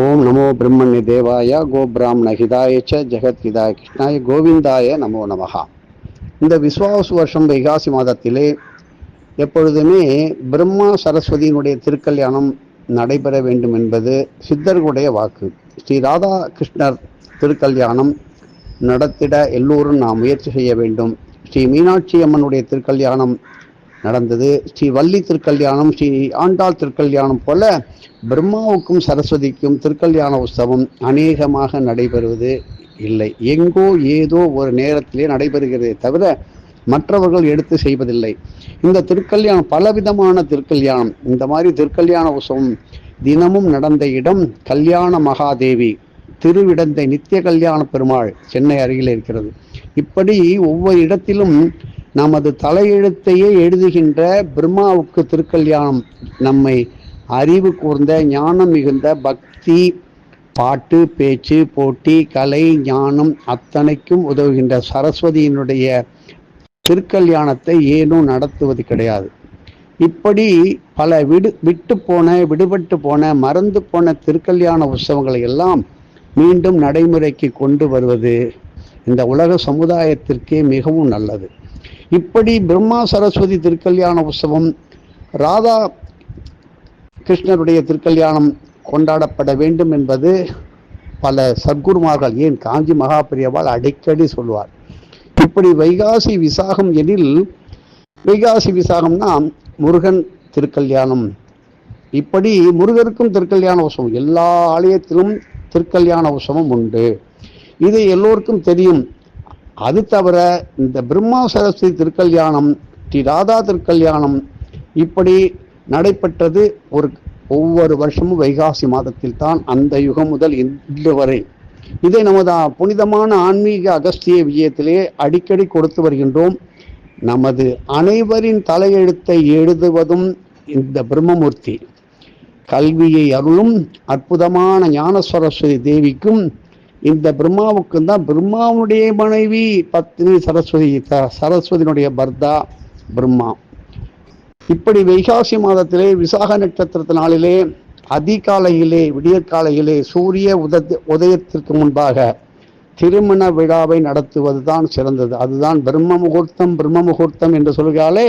ஓம் நமோ பிரம்மண்ய தேவாய கோ பிராமண ஹிதாய ச ஜெகத் ஹிதாய கிருஷ்ணாய கோவிந்தாய நமோ நமகா இந்த விஸ்வாசு வருஷம் வைகாசி மாதத்திலே எப்பொழுதுமே பிரம்மா சரஸ்வதியினுடைய திருக்கல்யாணம் நடைபெற வேண்டும் என்பது சித்தர்களுடைய வாக்கு. ஸ்ரீ ராதா கிருஷ்ணர் திருக்கல்யாணம் நடத்திட எல்லோரும் நாம் முயற்சி செய்ய வேண்டும். ஸ்ரீ மீனாட்சி அம்மனுடைய திருக்கல்யாணம் நடந்தது. ஸ்ரீ வள்ளி திருக்கல்யாணம் ஸ்ரீ ஆண்டாள் திருக்கல்யாணம் போல பிரம்மாவுக்கும் சரஸ்வதிக்கும் திருக்கல்யாண உற்சவம் அநேகமாக நடைபெறுவது இல்லை. எங்கோ ஏதோ ஒரு நேரத்திலே நடைபெறுகிறதே தவிர மற்றவர்கள் எடுத்து செய்வதில்லை. இந்த திருக்கல்யாணம் பலவிதமான திருக்கல்யாணம். இந்த மாதிரி திருக்கல்யாண உற்சவம் தினமும் நடந்த இடம் கல்யாண மகாதேவி திருவிடந்தை நித்திய கல்யாண பெருமாள் சென்னை அருகில் இருக்கிறது. இப்படி ஒவ்வொரு இடத்திலும் நமது தலையெழுத்தையே எழுதுகின்ற பிரம்மாவுக்கு திருக்கல்யாணம் நம்மை அறிவு கூர்ந்த ஞானம் மிகுந்த பக்தி பாட்டு பேச்சு போட்டி கலை ஞானம் அத்தனைக்கும் உதவுகின்ற சரஸ்வதியினுடைய திருக்கல்யாணத்தை ஏனும் நடத்துவது கிடையாது. இப்படி பல விடு விட்டு போன விடுபட்டு போன மறந்து போன திருக்கல்யாண உற்சவங்களை எல்லாம் மீண்டும் நடைமுறைக்கு கொண்டு வருவது இந்த உலக சமுதாயத்திற்கே மிகவும் நல்லது. இப்படி பிரம்மா சரஸ்வதி திருக்கல்யாண உற்சவம் ராதா கிருஷ்ணருடைய திருக்கல்யாணம் கொண்டாடப்பட வேண்டும் என்பது பல சத்குருமார்கள் ஏன் காஞ்சி மகாபிரியவால் அடிக்கடி சொல்வார். இப்படி வைகாசி விசாகம் எனில் வைகாசி விசாகம்னா முருகன் திருக்கல்யாணம். இப்படி முருகருக்கும் திருக்கல்யாண உற்சவம் எல்லா ஆலயத்திலும் திருக்கல்யாண உற்சவம் உண்டு. இது எல்லோருக்கும் தெரியும். அது தவிர இந்த பிரம்மா சரஸ்வதி திருக்கல்யாணம் ஸ்ரீ ராதா திருக்கல்யாணம் இப்படி நடைபெற்றது ஒரு ஒவ்வொரு வருஷமும் வைகாசி மாதத்தில் தான் அந்த யுகம் முதல் இன்று வரை. இதை நமது புனிதமான ஆன்மீக அகஸ்திய விஜயத்திலே அடிக்கடி கொடுத்து வருகின்றோம். நமது அனைவரின் தலையெழுத்தை எழுதுவதும் இந்த பிரம்மமூர்த்தி. கல்வியை அருளும் அற்புதமான ஞான சரஸ்வதி தேவிக்கும் இந்த பிரம்மாவுக்கு தான் பிரம்மாவுடைய மனைவி பத்னி சரஸ்வதி சரஸ்வதியினுடைய பர்தா பிரம்மா. இப்படி வைகாசி மாதத்திலே விசாக நட்சத்திரத்து நாளிலே அதிகாலையிலே விடியற்காலையிலே சூரிய உத உதயத்திற்கு முன்பாக திருமண விழாவை நடத்துவது தான் சிறந்தது. அதுதான் பிரம்ம முகூர்த்தம் பிரம்ம முகூர்த்தம் என்று சொல்கிறாலே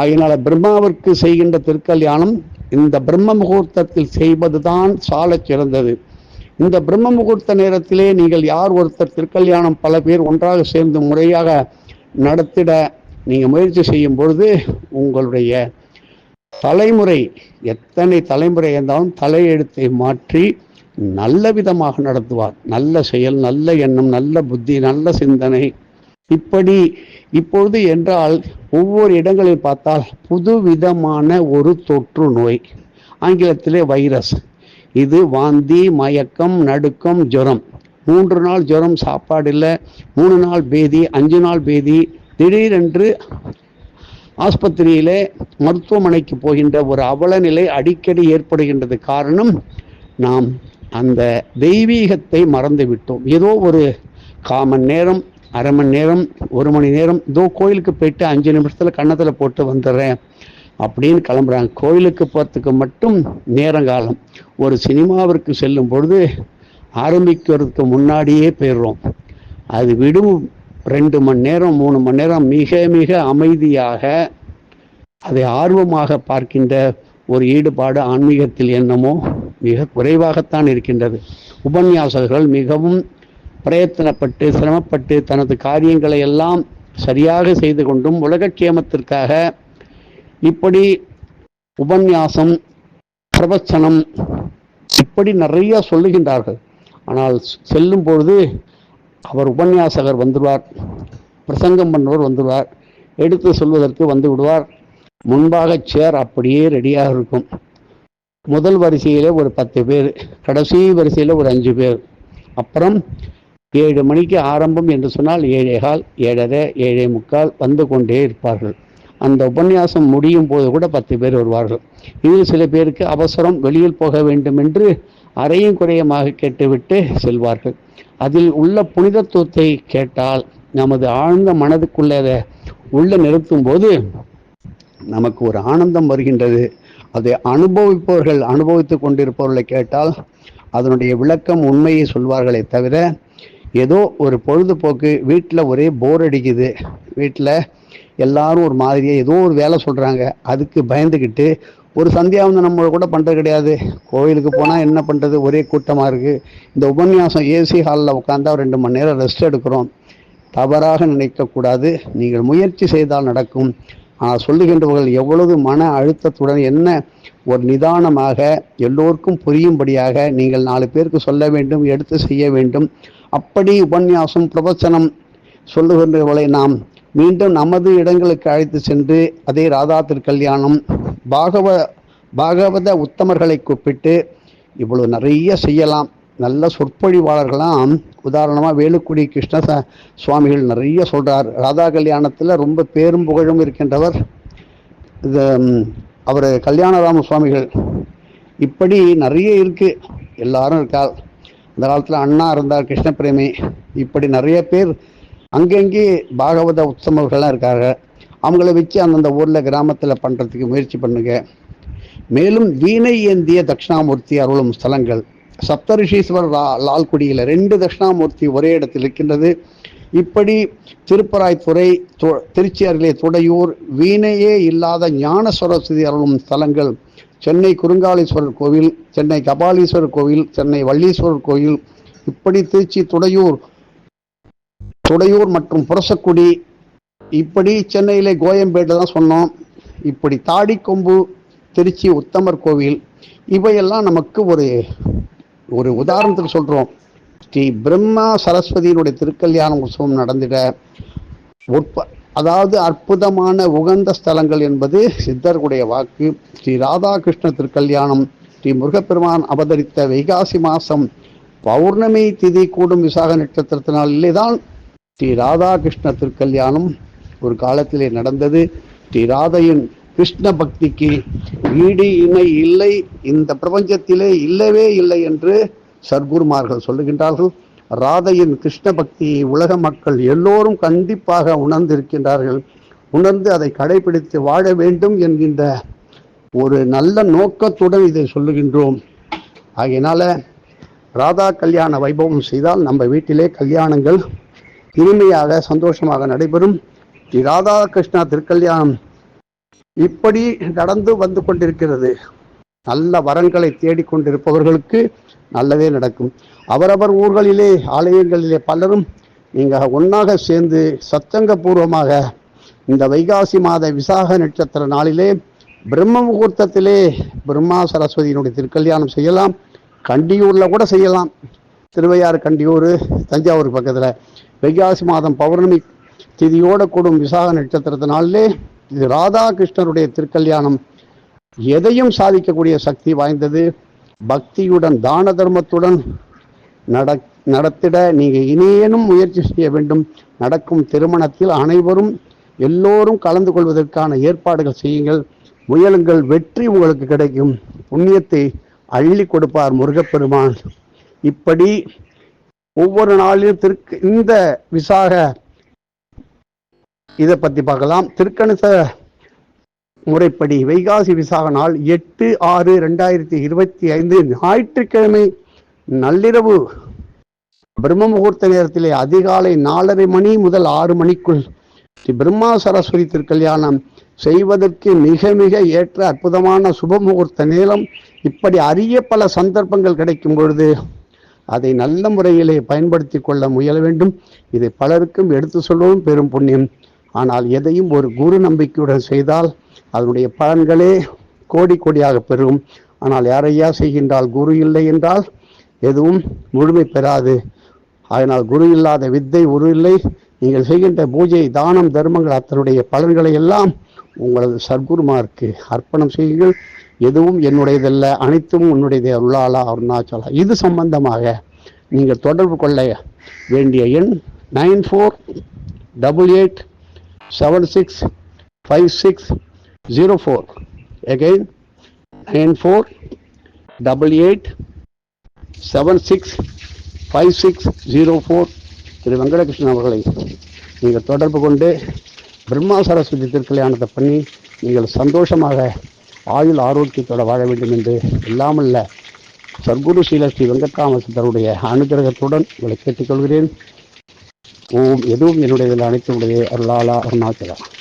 ஆகினால பிரம்மாவிற்கு செய்கின்ற திருக்கல்யாணம் இந்த பிரம்ம முகூர்த்தத்தில் செய்வது தான் சால சிறந்தது. இந்த பிரம்ம முகூர்த்த நேரத்திலே நீங்கள் யார் ஒருத்தர் திருக்கல்யாணம் பல பேர் ஒன்றாக சேர்ந்து முறையாக நடத்திட நீங்கள் முயற்சி செய்யும் பொழுது உங்களுடைய தலைமுறை எத்தனை தலைமுறை இருந்தாலும் தலையெழுத்தை மாற்றி நல்ல விதமாக நடத்துவார். நல்ல செயல் நல்ல எண்ணம் நல்ல புத்தி நல்ல சிந்தனை. இப்படி இப்பொழுது என்றால் ஒவ்வொரு இடங்களில் பார்த்தால் புது விதமான ஒரு தொற்று நோய். ஆங்கிலத்திலே வைரஸ். இது வாந்தி மயக்கம் நடுக்கம் ஜுரம். மூன்று நாள் ஜுரம் சாப்பாடு இல்லை மூணு நாள் பேதி அஞ்சு நாள் பேதி. திடீரென்று ஆஸ்பத்திரியிலே மருத்துவமனைக்கு போகின்ற ஒரு அவல நிலை அடிக்கடி ஏற்படுகின்றது காரணம் நாம் அந்த தெய்வீகத்தை மறந்து விட்டோம் ஏதோ ஒரு காமன் நேரம் அரை மணி நேரம் ஒரு மணி நேரம் இதோ கோயிலுக்கு போயிட்டு அஞ்சு நிமிஷத்தில் கன்னத்தில் போட்டு வந்துடுறேன். அப்படின்னு கிளம்புறாங்க. கோயிலுக்கு போகிறதுக்கு மட்டும் நேரங்காலம். ஒரு சினிமாவிற்கு செல்லும் பொழுது ஆரம்பிக்கிறதுக்கு முன்னாடியே போயிடுறோம். அது விடும். ரெண்டு மணி நேரம் மூணு மணி நேரம் மிக மிக அமைதியாக அதை ஆர்வமாக பார்க்கின்ற ஒரு ஈடுபாடு ஆன்மீகத்தில் என்னமோ மிக குறைவாகத்தான் இருக்கின்றது. உபன்யாசகர்கள் மிகவும் பிரயத்தனப்பட்டு சிரமப்பட்டு தனது காரியங்களை எல்லாம் சரியாக செய்து கொண்டும் உலகக்ஷேமத்திற்காக இப்படி உபன்யாசம் பிரவச்சனம் இப்படி நிறைய சொல்லுகின்றார்கள். ஆனால் செல்லும் பொழுது அவர் உபன்யாசகர் வந்துடுவார் பிரசங்கம் பண்ணுவர் வந்துடுவார் எடுத்து சொல்வதற்கு வந்து விடுவார். முன்பாக சேர் அப்படியே ரெடியாக இருக்கும். முதல் வரிசையில் ஒரு பத்து பேர் கடைசி வரிசையில் ஒரு அஞ்சு பேர். அப்புறம் ஏழு மணிக்கு ஆரம்பம் என்று சொன்னால் ஏழேகால் ஏழரை ஏழே முக்கால் வந்து கொண்டே இருப்பார்கள். அந்த உபன்யாசம் முடியும் போது கூட பத்து பேர் வருவார்கள். இதில் சில பேருக்கு அவசரம் வெளியில் போக வேண்டும் என்று அறையும் குறையமாக கேட்டுவிட்டு செல்வார்கள். அதில் உள்ள புனிதத்துவத்தை கேட்டால் நமது ஆழ்ந்த மனதுக்குள்ளே உள்ள நிறுத்தும் போது நமக்கு ஒரு ஆனந்தம் வருகின்றது. அதை அனுபவிப்பவர்கள் அனுபவித்துக் கொண்டிருப்பவர்களை கேட்டால் அதனுடைய விளக்கம் உண்மையை சொல்வார்களே தவிர ஏதோ ஒரு பொழுதுபோக்கு வீட்டில் ஒரே போர் அடிக்குது. வீட்டில் எல்லாரும் ஒரு மாதிரியாக ஏதோ ஒரு வேலை சொல்கிறாங்க அதுக்கு பயந்துக்கிட்டு ஒரு சந்தியாவந்தனம் கூட பண்ணுறது கிடையாது. கோயிலுக்கு போனால் என்ன பண்ணுறது ஒரே கூட்டமாக இருக்குது இந்த உபன்யாசம் ஏசி ஹாலில் உட்காந்தா ரெண்டு மணி நேரம் ரெஸ்ட் எடுக்கிறோம். தவறாக நினைக்கக்கூடாது. நீங்கள் முயற்சி செய்தால் நடக்கும். ஆனால் சொல்லுகின்றவர்கள் எவ்வளவு மன அழுத்தத்துடன் என்ன ஒரு நிதானமாக எல்லோருக்கும் புரியும்படியாக நீங்கள் நாலு பேருக்கு சொல்ல வேண்டும் எடுத்து செய்ய வேண்டும். அப்படி உபன்யாசம் பிரவச்சனம் சொல்லுகின்றவர்களை நாம் மீண்டும் நமது இடங்களுக்கு அழைத்து சென்று அதே ராதா திருக்கல்யாணம் பாகவ பாகவத உத்தமர்களை கூப்பிட்டு இவ்வளவு நிறைய செய்யலாம். நல்ல சொற்பொழிவாளர்களாம் உதாரணமாக வேலுக்குடி கிருஷ்ண சுவாமிகள் நிறைய சொல்கிறார் ராதா கல்யாணத்தில் ரொம்ப பேரும் புகழும் இருக்கின்றவர். இது அவர் கல்யாணராம சுவாமிகள். இப்படி நிறைய இருக்குது எல்லாரும் இருக்கார் அந்த காலத்தில் அண்ணா இருந்தார் கிருஷ்ண பிரேமி. இப்படி நிறைய பேர் அங்கங்கே பாகவத உத்தமர்கள்லாம் இருக்காங்க. அவங்கள வச்சு அந்தந்த ஊரில் கிராமத்தில் பண்ணுறதுக்கு முயற்சி பண்ணுங்க. மேலும் வீணை ஏந்திய தட்சிணாமூர்த்தி அருளும் ஸ்தலங்கள். சப்தரிஷீஸ்வரர் லா லால்குடியில் ரெண்டு தட்சிணாமூர்த்தி ஒரே இடத்தில் இருக்கின்றது. இப்படி திருப்பராய்த்துறை து- திருச்சி அருகே துடையூர் வீணையே இல்லாத ஞான சரஸ்வதி அருளும் ஸ்தலங்கள். சென்னை குறுங்காலீஸ்வரர் கோவில் சென்னை கபாலீஸ்வரர் கோவில் சென்னை வள்ளீஸ்வரர் கோவில். இப்படி திருச்சி துடையூர் துடையூர் மற்றும் புரசக்குடி. இப்படி சென்னையிலே கோயம்பேட்டில் தான் சொன்னோம். இப்படி தாடிக்கொம்பு திருச்சி உத்தமர் கோவில் இவையெல்லாம் நமக்கு ஒரு ஒரு உதாரணத்துக்கு சொல்கிறோம் ஸ்ரீ பிரம்மா சரஸ்வதியினுடைய திருக்கல்யாண உற்சவம் நடந்திட உற்ப அதாவது அற்புதமான உகந்த ஸ்தலங்கள் என்பது சித்தர்களுடைய வாக்கு. ஸ்ரீ ராதாகிருஷ்ண திருக்கல்யாணம் ஸ்ரீ முருகப்பெருமான் அவதரித்த வைகாசி மாதம் பௌர்ணமி திதி கூடும் விசாக நட்சத்திரத்தினாலே தான் ஸ்ரீ ராதாகிருஷ்ண திருக்கல்யாணம் ஒரு காலத்திலே நடந்தது. ஸ்ரீ ராதையின் கிருஷ்ண பக்திக்கு ஈடு இணை இல்லை. இந்த பிரபஞ்சத்திலே இல்லவே இல்லை என்று சர்க்குருமார்கள் சொல்லுகின்றார்கள். ராதையின் கிருஷ்ண பக்தியை உலக மக்கள் எல்லோரும் கண்டிப்பாக உணர்ந்திருக்கின்றார்கள். உணர்ந்து அதை கடைபிடித்து வாழ வேண்டும் என்கின்ற ஒரு நல்ல நோக்கத்துடன் இதை சொல்லுகின்றோம். ஆகையினால ராதா கல்யாண வைபவம் செய்தால் நம்ம வீட்டிலே கல்யாணங்கள் இனிமையாக சந்தோஷமாக நடைபெறும். ராதாகிருஷ்ணா திருக்கல்யாணம் இப்படி நடந்து வந்து கொண்டிருக்கிறது. நல்ல வரன்களை தேடிக்கொண்டிருப்பவர்களுக்கு நல்லதே நடக்கும். அவரவர் ஊர்களிலே ஆலயங்களிலே பலரும் நீங்க ஒன்றாக சேர்ந்து சத்தங்க பூர்வமாக இந்த வைகாசி மாத விசாக நட்சத்திர நாளிலே பிரம்ம முகூர்த்தத்திலே பிரம்மா சரஸ்வதியினுடைய திருக்கல்யாணம் செய்யலாம். கண்டியூரில் கூட செய்யலாம். திருவையாறு கண்டியூர் தஞ்சாவூர் பக்கத்துல. வைகாசி மாதம் பௌர்ணமி திதியோட கூடும் விசாக நட்சத்திரத்தினாலே இது ராதாகிருஷ்ணருடைய திருக்கல்யாணம். எதையும் சாதிக்கக்கூடிய சக்தி வாய்ந்தது. பக்தியுடன் தான தர்மத்துடன் நட நடத்திட நீங்கள் இனியேனும் முயற்சி செய்ய வேண்டும். நடக்கும் திருமணத்தில் அனைவரும் எல்லோரும் கலந்து கொள்வதற்கான ஏற்பாடுகள் செய்யுங்கள். முயலுங்கள் வெற்றி உங்களுக்கு கிடைக்கும். புண்ணியத்தை அள்ளி கொடுப்பார் முருகப்பெருமான். இப்படி ஒவ்வொரு நாளிலும் திருக்கு இந்த விசாக இதை பத்தி பார்க்கலாம். திருக்கணிச முறைப்படி வைகாசி விசாக நாள் எட்டு ஆறு ரெண்டாயிரத்தி இருபத்தி ஐந்து ஞாயிற்றுக்கிழமை நள்ளிரவு. பிரம்ம முகூர்த்த நேரத்திலே அதிகாலை நாலரை மணி முதல் ஆறு மணிக்குள் ஸ்ரீ பிரம்மா சரஸ்வதி திருக்கல்யாணம் செய்வதற்கு மிக மிக ஏற்ற அற்புதமான சுப முகூர்த்த நேரம். இப்படி அரிய பல சந்தர்ப்பங்கள் கிடைக்கும் பொழுது அதை நல்ல முறையிலே பயன்படுத்தி கொள்ள முயல வேண்டும். இதை பலருக்கும் எடுத்து சொல்லவும் பெரும் புண்ணியம். ஆனால் எதையும் ஒரு குரு நம்பிக்கையுடன் செய்தால் அதனுடைய பலன்களே கோடி கோடியாக பெறும். ஆனால் யாரையா செய்கின்றால் குரு இல்லை என்றால் எதுவும் முழுமை பெறாது. அதனால் குரு இல்லாத வித்தை உரு இல்லை. நீங்கள் செய்கின்ற பூஜை தானம் தர்மங்கள் அத்தனுடைய பலன்களை எல்லாம் உங்களது சர்க்குருமாருக்கு அர்ப்பணம் செய்யுங்கள். எதுவும் என்னுடையதல்ல அனைத்தும் உன்னுடைய அருளாலா அருணாச்சலா இது சம்பந்தமாக நீங்கள் தொடர்பு கொள்ள வேண்டிய எண் nine four double eight seven six five six zero four. Again nine four double eight seven six five six zero four. திரு வெங்கடகிருஷ்ணன் அவர்களை நீங்கள் தொடர்பு கொண்டு பிரம்மா சரஸ்வதி திருக்கல்யாணத்தை பண்ணி நீங்கள் சந்தோஷமாக ஆயுள் ஆரோக்கியத்தோட வாழ வேண்டும் என்று இல்லாமல்ல சர்க்குரு சீல ஸ்ரீ வெங்கட்ராமசித்தருடைய அனுகிரகத்துடன் உங்களை கேட்டுக்கொள்கிறேன். ஓம் எதுவும் என்னுடையதில் அனைத்து உடைய அருளாலா அருணாச்சலா